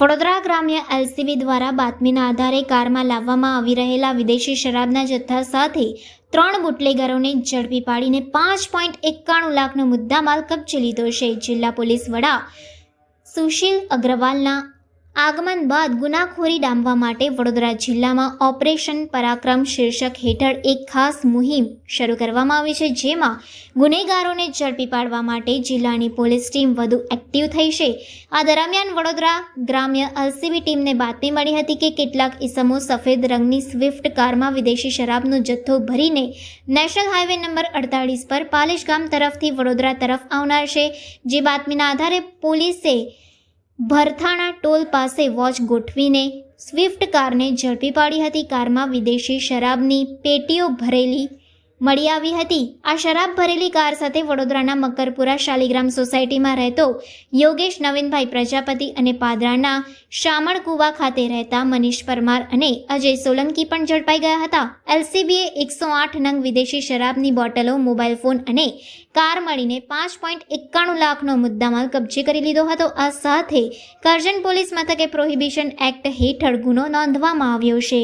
વડોદરા ગ્રામ્ય એલસીબી દ્વારા બાતમીના આધારે કારમાં લાવવામાં આવી રહેલા વિદેશી શરાબના જથ્થા સાથે ત્રણ બુટલેગરોને ઝડપી પાડીને પાંચ પોઈન્ટ એકાણું લાખનો મુદ્દામાલ કબજે લીધો છે. જિલ્લા પોલીસ વડા સુશીલ અગ્રવાલના આગમન બાદ ગુનાખોરી ડામવા માટે વડોદરા જિલ્લામાં ઓપરેશન પરાક્રમ શીર્ષક હેઠળ એક ખાસ મુહિમ શરૂ કરવામાં આવી છે, જેમાં ગુનેગારોને ઝડપી પાડવા માટે જિલ્લાની પોલીસ ટીમ વધુ એક્ટિવ થઈ છે. આ દરમિયાન વડોદરા ગ્રામ્ય એલસીબી ટીમને બાતમી મળી હતી કે કેટલાક ઇસમો સફેદ રંગની સ્વિફ્ટ કારમાં વિદેશી શરાબનો જથ્થો ભરીને નેશનલ હાઈવે નંબર અડતાળીસ પર પાલેશ ગામ તરફથી વડોદરા તરફ આવનાર છે. જે બાતમીના આધારે પોલીસે ભરથાણા ટોલ પાસે વોચ ગોઠવીને સ્વિફ્ટ કારને ઝડપી પાડી હતી. કારમાં વિદેશી શરાબની પેટીઓ ભરેલી મળી આવી હતી. આ શરાબ ભરેલી કાર સાથે વડોદરાના મકરપુરા શાલિગ્રામ સોસાયટીમાં રહેતો યોગેશ નવીનભાઈ પ્રજાપતિ અને પાદરાના શામણકુવા ખાતે રહેતા મનીષ પરમાર અને અજય સોલંકી પણ ઝડપાઈ ગયા હતા. એલસીબીએ એકસો આઠ નંગ વિદેશી શરાબની બોટલો, મોબાઈલ ફોન અને કાર મળીને પાંચ પોઈન્ટ એકાણું લાખનો મુદ્દામાલ કબજે કરી લીધો હતો. આ સાથે કરજણ પોલીસ મથકે પ્રોહિબિશન એક્ટ હેઠળ ગુનો નોંધવામાં આવ્યો છે.